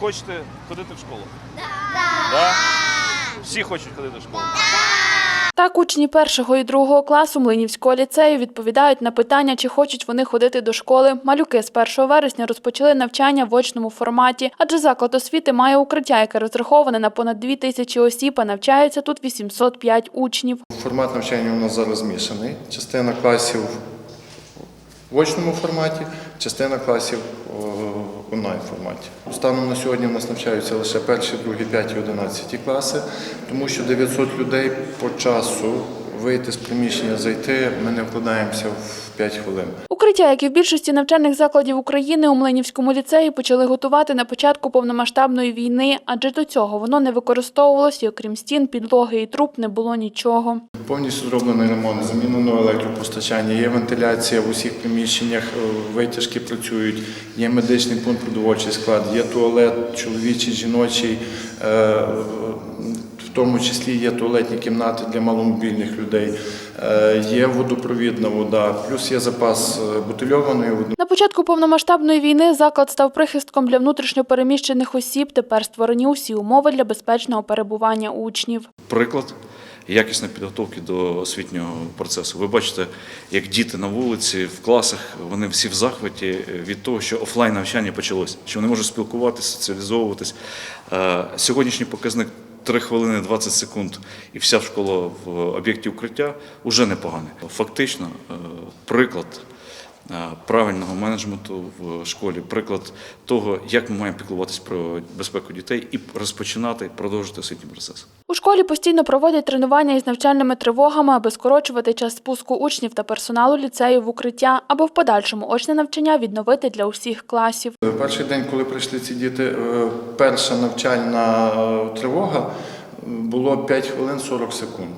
хочете ходити в школу? Да. Всі хочуть ходити в школу. Так, учні першого і другого класу Млинівського ліцею відповідають на питання, чи хочуть вони ходити до школи. Малюки з 1 вересня розпочали навчання в очному форматі, адже заклад освіти має укриття, яке розраховане на понад 2 тисячі осіб, а навчається тут 805 учнів. Формат навчання у нас зараз змішаний. Частина класів в очному форматі, частина класів в онлайн форматі. Станом на сьогодні у нас навчаються лише перші, другі, п'яті, одинадцяті класи, тому що 900 людей по часу вийти з приміщення, зайти, ми не вкладаємося в 5 хвилин. Укриття, як і в більшості навчальних закладів України, у Млинівському ліцеї почали готувати на початку повномасштабної війни, адже до цього воно не використовувалося, окрім стін, підлоги і труб не було нічого. Повністю зроблений ремонт, замінено електропостачання, є вентиляція в усіх приміщеннях, е, витяжки працюють, є медичний пункт продовольчий склад, є туалет чоловічий, жіночий, е, тому числі є туалетні кімнати для маломобільних людей, е, є водопровідна вода, плюс є запас е, бутильованої води. На початку повномасштабної війни заклад став прихистком для внутрішньопереміщених осіб. Тепер створені усі умови для безпечного перебування учнів. приклад якісної підготовки до освітнього процесу. Ви бачите, як діти на вулиці, в класах, вони всі в захваті від того, що офлайн навчання почалося, що вони можуть спілкуватися, соціалізовуватись. Е, Сьогоднішній показник 3 хвилини 20 секунд і вся школа в об'єкті укриття уже непогане. Фактично, е, приклад правильного менеджменту в школі, приклад того, як ми маємо піклуватись про безпеку дітей і розпочинати, продовжити освітній процес. У школі постійно проводять тренування із навчальними тривогами, аби скорочувати час спуску учнів та персоналу ліцею в укриття, аби в подальшому очне навчання відновити для усіх класів. Перший день, коли прийшли ці діти, е, перша навчальна е, тривога е, було 5 хвилин 40 секунд.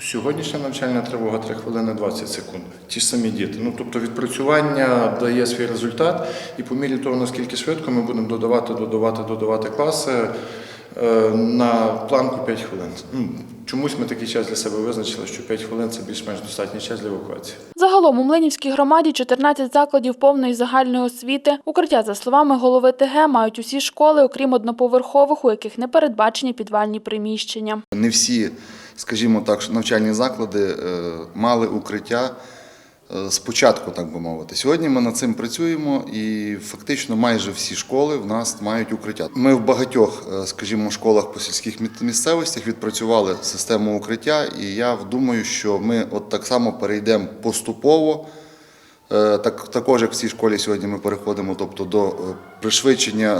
Сьогоднішня навчальна тривога 3 хвилини 20 секунд. Ті ж самі діти. Ну тобто відпрацювання дає свій результат, і по мірі того, наскільки швидко ми будемо додавати, додавати, додавати класи е, на планку 5 хвилин. Ну, Чомусь ми такий час для себе визначили, що 5 хвилин це більш-менш достатній час для евакуації. Загалом у Млинівській громаді 14 закладів повної загальної освіти. Укриття, за словами голови ТГ, мають усі школи, окрім одноповерхових, у яких не передбачені підвальні приміщення. Не всі, скажімо так, навчальні заклади е, мали укриття е, спочатку, так би мовити. Сьогодні ми над цим працюємо, і фактично майже всі школи в нас мають укриття. Ми в багатьох, е, скажімо, школах по сільських місцевостях відпрацювали систему укриття, і я думаю, що ми от так само перейдемо поступово. Так, також, як в цій школі сьогодні ми переходимо тобто, до пришвидшення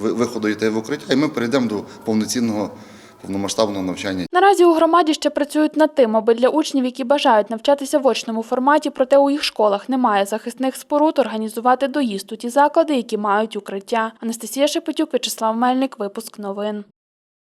виходу дітей в укриття, і ми перейдемо до повноцінного повномасштабного навчання. Наразі у громаді ще працюють над тим, аби для учнів, які бажають навчатися в очному форматі, проте у їх школах немає захисних споруд, організувати доїзд у ті заклади, які мають укриття. Анастасія Шепетюк, Вячеслав Мельник, випуск новин.